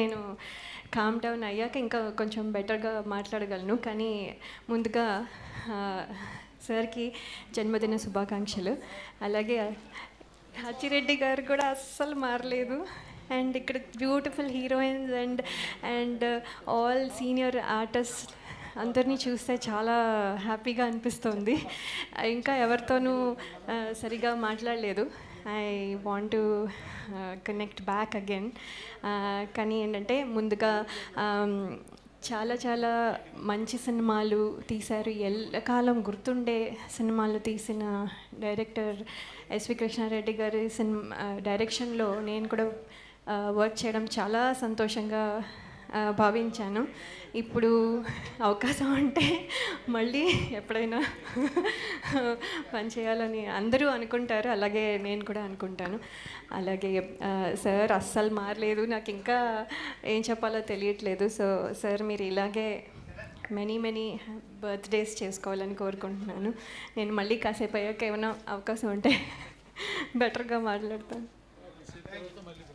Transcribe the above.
నేను calm down అయ్యాక ఇంకా కొంచెం బెటర్గా మాట్లాడగలను. కానీ ముందుగా సార్కి జన్మదిన శుభాకాంక్షలు. అలాగే హచ్చిరెడ్డి గారు కూడా అస్సలు మారలేదు. అండ్ ఇక్కడ beautiful heroines and and all senior artist అందరినీ చూస్తే చాలా హ్యాపీగా అనిపిస్తుంది. ఇంకా ఎవరితోనూ సరిగా మాట్లాడలేదు. I want to connect back again కానీ ఏంటంటే ముందుగా um, చాలా చాలా మంచి సినిమాలు తీశారు. ఎల్లకాలం గుర్తుండే సినిమాలు తీసిన డైరెక్టర్ ఎస్వి కృష్ణారెడ్డి గారి సినిమా uh, డైరెక్షన్లో నేను కూడా uh, వర్క్ చేయడం చాలా సంతోషంగా భావించాను. ఇప్పుడు అవకాశం అంటే మళ్ళీ ఎప్పుడైనా పనిచేయాలని అందరూ అనుకుంటారు. అలాగే నేను కూడా అనుకుంటాను. అలాగే సార్ అస్సలు మారలేదు. నాకు ఇంకా ఏం చెప్పాలో తెలియట్లేదు. సో సార్ మీరు ఇలాగే మెనీ మెనీ బర్త్డేస్ చేసుకోవాలని కోరుకుంటున్నాను. నేను మళ్ళీ కాసేపు అయ్యాక ఏమైనా అవకాశం ఉంటే బెటర్గా మాట్లాడతాను.